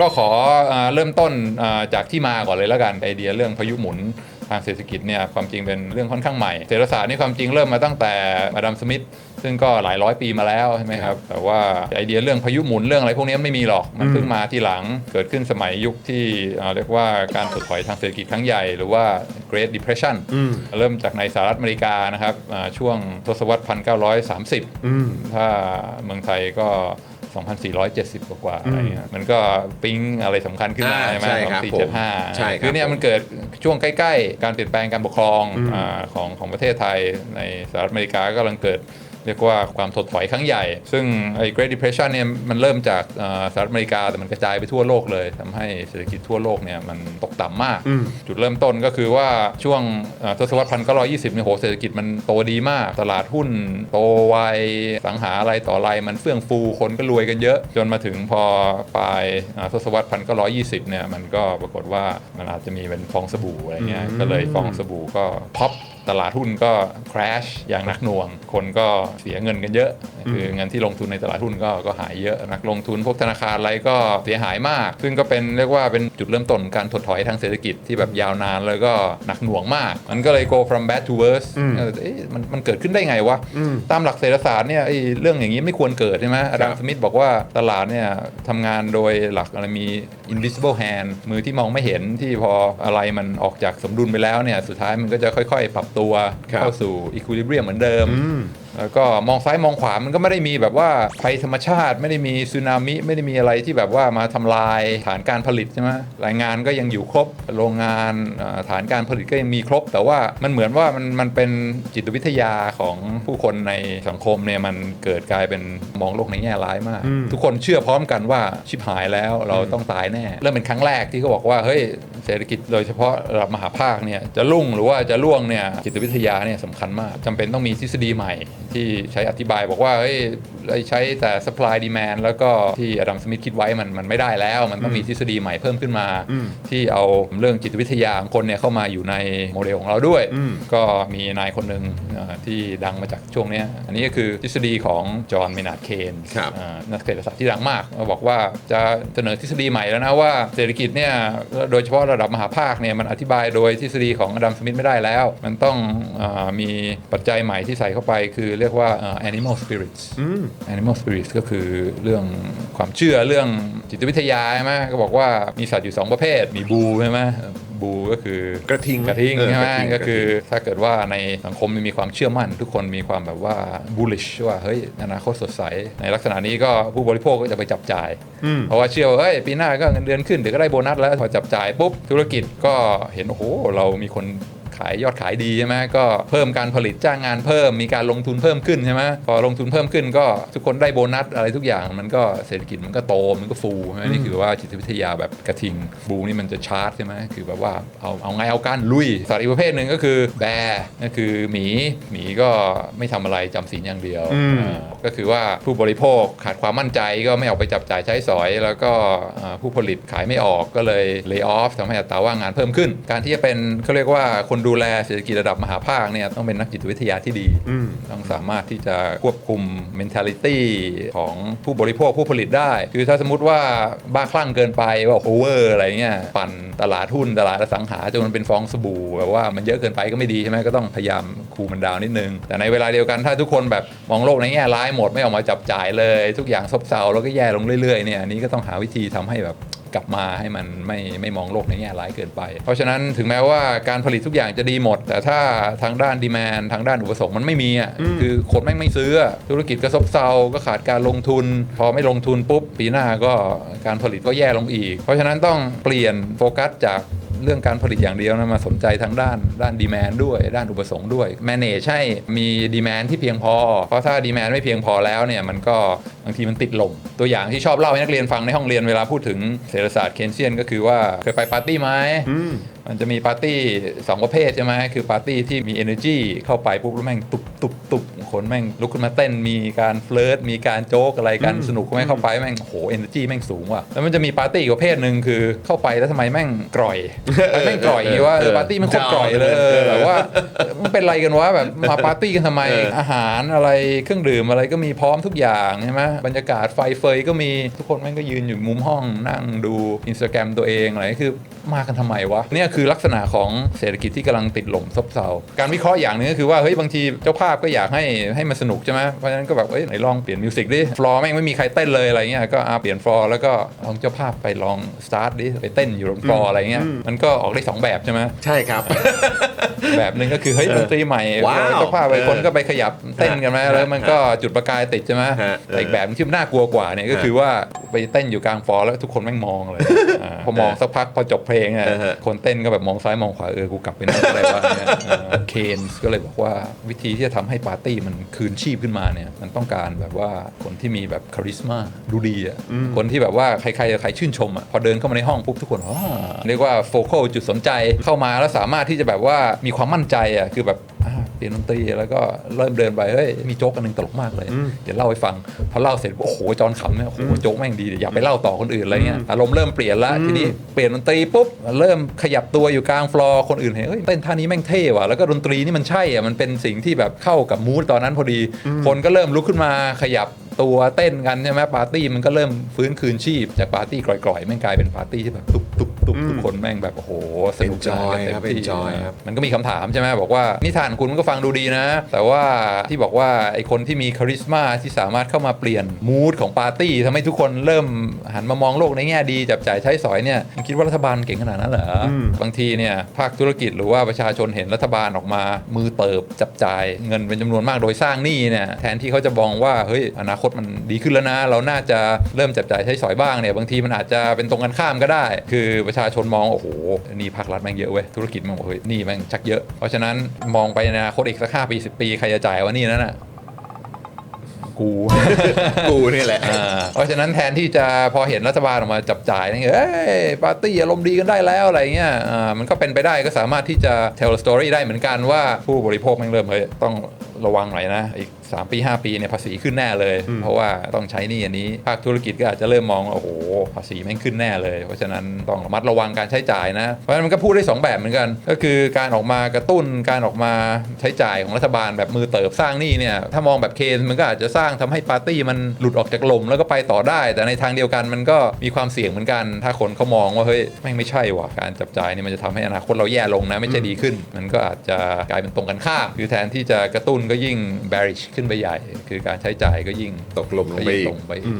ก็ขอเอ่อเริ่มต้นเอ่อจากที่มาก่อนเลยแล้วกันไอเดียเรื่องพายุหมุนทางเศรษฐกิจเนี่ยความจริงเป็นเรื่องค่อนข้างใหม่เศรษฐศาสตร์นี่ความจริงเริ่มมาตั้งแต่อดัมสมิธซึ่งก็หลายร้อยปีมาแล้วใช่ไหมครับแต่ว่าไอเดียเรื่องพายุหมุนเรื่องอะไรพวกนี้ไม่มีหรอกมันเพิ่งมาทีหลังเกิดขึ้นสมัยยุคที่เอ่อเรียกว่าการถดถอยทางเศรษฐกิจครั้งใหญ่หรือว่า Great Depression เริ่มจากในสหรัฐอเมริกานะครับอ่าช่วงทศวรรษ 1930อืมถ้าเมืองไทยก็ 2,470 กว่ากว่าๆอะไรเงี้ยมันก็ปิ๊งอะไรสำคัญขึ้นมาอ่าใช่ไหมใช่ครับสี่ผมเจ็ดห้าใช่ครับคือเนี่ยผมมันเกิดช่วงใกล้ ๆ การเปลี่ยนแปลงการปกครองอืม อาของของประเทศไทยในสหรัฐอเมริกาก็กำลังเกิด เรียกว่าความถดถอยครั้งใหญ่ ซึ่งไอ้ Great Depression เนี่ยมันเริ่มจากอ่าสหรัฐอเมริกา แต่มันกระจายไปทั่วโลกเลยทำให้เศรษฐกิจทั่วโลกเนี่ยมันตกต่ำมากอืมจุดเริ่มต้นก็คือว่าช่วงอ่าทศวรรษพันเก้าร้อยยี่สิบเนี่ยโหเศรษฐกิจมันโตดีมาก ตลาดหุ้นโตไวสังหาอะไรต่ออะไรมันเฟื่องฟูคนก็รวยกันเยอะ จนมาถึงพอปลายอ่าทศวรรษพันเก้าร้อยยี่สิบเนี่ยมันก็ปรากฏว่ามันอาจจะมีเป็นฟองสบู่อะไรเงี้ยอืมก็เลยฟองสบู่ก็พ็อป ตลาดหุ้นก็ crash อย่างหนักหน่วง คนก็เสียเงินกันเยอะ คือเงินที่ลงทุนในตลาดหุ้นก็ก็หายเยอะนักลงทุนพวกธนาคารอะไรก็เสียหายมาก ซึ่งก็เป็นเรียกว่าเป็นจุดเริ่มต้นการถดถอยทางเศรษฐกิจที่แบบยาวนานแล้วก็หนักหน่วงมาก มันก็เลย go from bad to worse อืมเออเอ๊ะมันมันเกิดขึ้นได้ไงวะอืมตามหลักเศรษฐศาสตร์เนี่ยไอ้เรื่องอย่างนี้ไม่ควรเกิดใช่ไหมอดัมครับสมิธบอกว่าตลาดเนี่ยทำงานโดยหลักอะไรมี invisible hand มือที่มองไม่เห็นที่พออะไรมันออกจากสมดุลไปแล้วเนี่ยสุดท้ายมันก็จะค่อยๆ ปรับตัวครับเข้าสู่ equilibrium เหมือนเดิมอืม แล้วก็มองซ้ายมองขวามันก็ไม่ได้มีแบบว่าภัยธรรมชาติไม่ได้มีสึนามิไม่ได้มีอะไรที่แบบว่ามาทำลายฐานการผลิตใช่ไหมรายงานก็ยังอยู่ครบโรงงานอ่าฐานการผลิตก็ยังมีครบ แต่ว่ามันเหมือนว่ามันมันเป็นจิตวิทยาของผู้คนในสังคมเนี่ยมันเกิดกลายเป็นมองโลกในแง่ร้ายมากอืมทุกคนเชื่อพร้อมกันว่าชิบหายแล้วเราต้องตายแน่เริ่มเป็นครั้งแรกที่เขาบอกว่าเฮ้ยเศรษฐกิจโดยเฉพาะระดับมหาภาคเนี่ยจะรุ่งหรือว่าจะร่วงเนี่ยจิตวิทยาเนี่ยสำคัญมากจำเป็นต้องมีทฤษฎีใหม่ ที่ใช้อธิบายบอกว่าเฮ้ยเราใช้แต่ supply demand แล้วก็ที่อดัมสมิธคิดไว้มันมันไม่ได้แล้ว มันต้องมีทฤษฎีใหม่เพิ่มขึ้นมาอืมที่เอาเรื่องจิตวิทยาของคนเนี่ยเข้ามาอยู่ในโมเดลของเราด้วยอืมก็มีนายคนหนึ่งเอ่อที่ดังมาจากช่วงเนี้ยอันนี้ก็คือทฤษฎีของจอห์นเมนาร์ดเคนครับอ่านักเศรษฐศาสตร์ที่ดังมากมาบอกว่าจะเสนอทฤษฎีใหม่แล้วนะว่าเศรษฐกิจเนี่ยโดยเฉพาะระดับมหาภาคเนี่ยมันอธิบายโดยทฤษฎีของอดัมสมิธไม่ได้แล้ว มันต้องอามีปัจจัยใหม่ที่ใส่เข้าไปคือเรียกว่าอ่า animal spirits อืม animal spirits ก็คือเรื่องความเชื่อเรื่องจิตวิทยาใช่ไหมก็บอกว่ามีสัตว์อยู่ 2 ประเภท มีบูใช่ไหมบูก็คือกระทิงกระทิงเออใช่ไหมกระทิงก็คือกระทิงถ้าเกิดว่าในสังคมมันมีความเชื่อมั่น ทุกคนมีความแบบว่า bullish ว่าเฮ้ยอนาคตสดใส ในลักษณะนี้ก็ผู้บริโภคก็จะไปจับจ่ายอืมเพราะว่าเชื่อว่าเฮ้ยปีหน้าก็เงินเดือนขึ้นเดี๋ยวก็ได้โบนัสแล้วพอจับจ่ายปุ๊บธุรกิจก็เห็นโอ้โหเรามีคน ขายยอดขายดีใช่ไหมก็เพิ่มการผลิตจ้างงานเพิ่มมีการลงทุนเพิ่มขึ้นใช่ไหมพอลงทุนเพิ่มขึ้นก็ทุกคนได้โบนัสอะไรทุกอย่างมันก็เศรษฐกิจมันก็โตมันก็ฟูใช่ไหมนี่คือว่าจิตวิทยาแบบกระทิงบูนี่มันจะชาร์จใช่ไหมคือแบบว่าเอาเอาไงเอากันลุยสัตว์อีกประเภทหนึ่งก็คือแบร์ก็คือหมีหมีก็ไม่ทำอะไรจำศีลอย่างเดียวอืมอ่าก็คือว่าผู้บริโภคขาดความมั่นใจก็ไม่ออกไปจับจ่ายใช้สอย แล้วก็อ่าผู้ผลิตขายไม่ออกก็เลย lay off ทำให้อัตราว่างงานเพิ่มขึ้น การที่จะเป็นเขาเรียกว่าคนดูแลเศรษฐกิจระดับมหาภาคเนี่ยต้องเป็นนักจิตวิทยาที่ดีอืมต้องสามารถที่จะควบคุม mentality ของผู้บริโภคผู้ผลิตได้ คือถ้าสมมติว่าบ้าคลั่งเกินไปว่า over อะไรเงี้ยปั่นตลาดหุ้นตลาดอสังหาจนมันเป็นฟองสบู่แบบว่ามันเยอะเกินไปก็ไม่ดีใช่ไหมก็ต้องพยายามคูลมันดาวน์นิดนึง แต่ในเวลาเดียวกันถ้าทุกคนแบบมองโลกในแง่ร้ายหมดไม่ออกมาจับจ่ายเลย ทุกอย่างซบเซาแล้วก็แย่ลงเรื่อยๆเนี่ยอันนี้ก็ต้องหาวิธีทำให้แบบ กลับมาให้มันไม่ไม่มองโลกในแง่ร้ายเกินไป เพราะฉะนั้นถึงแม้ว่าการผลิตทุกอย่างจะดีหมด แต่ถ้าทางด้านดีแมนทางด้านอุปสงค์มันไม่มีอะคือคนแม่งไม่ซื้ออะธุรกิจก็ซบเซาก็ขาดการลงทุน พอไม่ลงทุนปุ๊บปีหน้าก็การผลิตก็แย่ลงอีก เพราะฉะนั้นต้องเปลี่ยนโฟกัสจาก เรื่องการผลิตอย่างเดียวนะมาสนใจทางด้านด้านดีแมนด้วย ด้านอุปสงค์ด้วยแมเนจใช่มีดีแมนที่เพียงพอ เพราะถ้าดีแมนไม่เพียงพอแล้วเนี่ยมันก็บางทีมันติดลม ตัวอย่างที่ชอบเล่าให้นักเรียนฟังในห้องเรียนเวลาพูดถึงเศรษฐศาสตร์เคนเซียนก็คือว่าเคยไปปาร์ตี้ไหม มมันจะมีปาร์ตี้สองประเภทใช่ไหมคือปาร์ตี้ที่มี energy เข้าไปปุ๊บแล้วแม่งตุบตุบตุบคนแม่งลุกขึ้นมาเต้นมีการเฟลิร์ตมีการโจ๊กอะไรกันสนุกแม่งเข้าไปแม่งโห energy แม่งสูงว่ะแล้วมันจะมีปาร์ตี้อีกประเภทหนึ่งคือเข้าไปแล้วทำไมแม่งกร่อยทำไมแม่งกร่อยอย่างงี้ว่าเออปาร์ตี้มันโคตรกร่อยเลยเออแบบว่ามันเป็นอะไรกันวะแบบมาปาร์ตี้กันทำไมเอออาหารอะไรเครื่องดื่มอะไรก็มีพร้อมทุกอย่างใช่ไหมบรรยากาศไฟเฟยก็มีทุกคนแม่งก็ยืนอยู่มุมห้องนั่งดูอินสตาแกรมตัวเองอะไรคือมากันทำไมวะเนี่ยคือลักษณะของเศรษฐกิจที่กำลังติดหล่มซบเซาการวิเคราะห์อย่างหนึงก็คือว่าเฮ้ยบางทีเจ้าภาพก็อยากให้ให้มันสนุกใช่ไหมเพราะฉะนั้นก็แบบเอ้ยไหนลองเปลี่ยนมิวสิกดิฟลอร์แม่งไม่มีใครเต้นเลยอะไรเงี้ยก็อาเปลี่ยนฟลอร์แล้วก็ลองเจ้าภาพไปลองสตาร์ทดิไปเต้นอยู่บนฟลอร์อะไรเงี้ยมันก็ออกได้สองแบบใช่ไหมใช่ครับ แบบหนึ่งก็คือเฮ้ยดนตรีใหม่ว้าวเจ้าภาพไปเออคนก็ไปขยับเต้นกันไหมฮะแล้วมันก็จุดประกายติดใช่ไหมฮะแต่อีกแบบที่มันน่ากลัวกว่าเนี่ยก็คือว่าไปเต้นอยู่กลางฟลอร์แล้วทุกคนแม่งมองเลยอ่าพอมองสักพักพอจบเพลงเนี่ยเออฮะคนเต้นก็แบบมองซ้ายมองขวาเออกูกลับไปนั่งอะไรวะเนี่ยเคนส์ก็เลยบอกว่าวิธีที่จะทำให้ปาร์ตี้มันคืนชีพขึ้นมาเนี่ยมันต้องการแบบว่าคนที่มีแบบคาริสมาดูดีอะคนที่แบบว่าใครๆใครชื่นชมอะพอเดินเข้ามาในห้องปุ๊บทุกคนอ๋อเรียกว่าโฟกัสจุดสนใจเข้ามาแล้วสามารถที่จะแบบว่ามีความมั่นใจอะคือแบบอ่าเปลี่ ยนดนตรีแล้วก็เริ่มเดินไปเฮ้ยมีโจ๊กอันหนึงตลกมากเลยเดี๋ยวเล่าให้ฟังพอเล่าเสร็จโอ้โหจอนขำเนี่ยโอ้โหโจ๊กแม่งดีอยากไปเล่าต่อคนอื่นอะไรเงี้ยอารมณ์เริ่มเปลี่ยนละทีนี้เปลี่ยนดนตรีปุ๊บเริ่มขยับตัวอยู่กลางฟลอร์คนอื่นเห็นเฮ้ยเต้นท่านี้แม่งเท่ว่ะแล้วก็ดนตรีนี่มันใช่อะมันเป็นสิ่งที่แบบเข้ากับมูดตอนนั้นพอดี คนก็เริ่มลุกขึ้นมาขยับ ตัวเต้นกันใช่ไหมปาร์ตี้มันก็เริ่มฟื้นคืนชีพจากปาร์ตี้กร่อยๆแม่งกลายเป็นปาร์ตี้ที่แบบตุบตุบตุบทุกคนแม่งแบบโอ้โหสนุกสนานกันเต็ม Enjoy ครับที่ enjoy ครับมันก็มีคำถามใช่ไหมบอกว่านิทานคุณมันก็ฟังดูดีนะ แต่ว่าที่บอกว่าไอคนที่มีคาริสมาที่สามารถเข้ามาเปลี่ยนมูดของปาร์ตี้ทำให้ทุกคนเริ่มหันมามองโลกในแง่ดีจับจ่ายใช้สอยเนี่ยคิดว่ารัฐบาลเก่งขนาดนั้นเหรอบางทีเนี่ยภาคธุรกิจหรือว่าประชาชนเห็นรัฐบาลออกมา มือเติบจับจ่ายเงินเป็นจำนวนมากโดยสร้างหนี้เนี่ยแทนที่เขาจะมองว่าเฮ้ยอนาคตมันดีขึ้นแล้วนะ เราน่าจะเริ่มจับจ่ายใช้สอยบ้างเนี่ยบางทีมันอาจจะเป็นตรงกันข้ามก็ได้ คือประชาชนมองโอ้โหหนี่ภาครัฐแม่งเยอะเว้ยธุรกิจแมันบอกเฮ้ยหนี่แม่งชักเยอะ เพราะฉะนั้นมองไปในอนาคตอีกสักห้าปีสิปีใครจะจ่ายวะหนี่นั่นน่ะกูกูนี่แหละอ่าเพราะฉะนั้นแทนที่จะพอเห็นรัฐบาลออกมาจับจ่ายเนี่ยเอ้ยปาร์ตี้อารมณ์ดีกันได้แล้วอะไรเงี้ยอ่ามันก็เป็นไปได้ก็สามารถที่จะ tell story ได้เหมือนกันว่าผู้บริโภคแม่งเริ่มเฮ้ยต้อง ระวังหน่อยนะ อีก 3 ปี 5 ปีเนี่ยภาษีขึ้นแน่เลย เพราะว่าต้องใช้หนี่อันนี้ ภาคธุรกิจก็อาจจะเริ่มมองว่าโอ้โหภาษีแม่งขึ้นแน่เลย เพราะฉะนั้นต้องระมัดระวังการใช้จ่ายนะ เพราะฉะนั้นมันก็พูดได้สองแบบเหมือนกัน ก็คือการออกมากระตุ้นการออกมาใช้จ่ายของรัฐบาลแบบมือเติบสร้างหนี้เนี่ยถ้ามองแบบเคนมันก็อาจจะสร้างทำให้ปาร์ตี้มันหลุดออกจากลมแล้วก็ไปต่อได้ แต่ในทางเดียวกันมันก็มีความเสี่ยงเหมือนกัน ถ้าคนเขามองว่าเฮ้ยแม่งไม่ใช่ว่ะการจับจ่ายเนี่ยมันจะทำให้อนาคตเราแย่ลงนะไม่ใช่ดีขึ้น มันก็อาจจะกลายเป็นตรงกันข้ามคือแทนที่จะกระตุ้นก็ยิ่ง bearish ขึ้นไปใหญ่ คือการใช้จ่ายก็ยิ่งตกลงลงไปยิ่อีกตรงไปอีก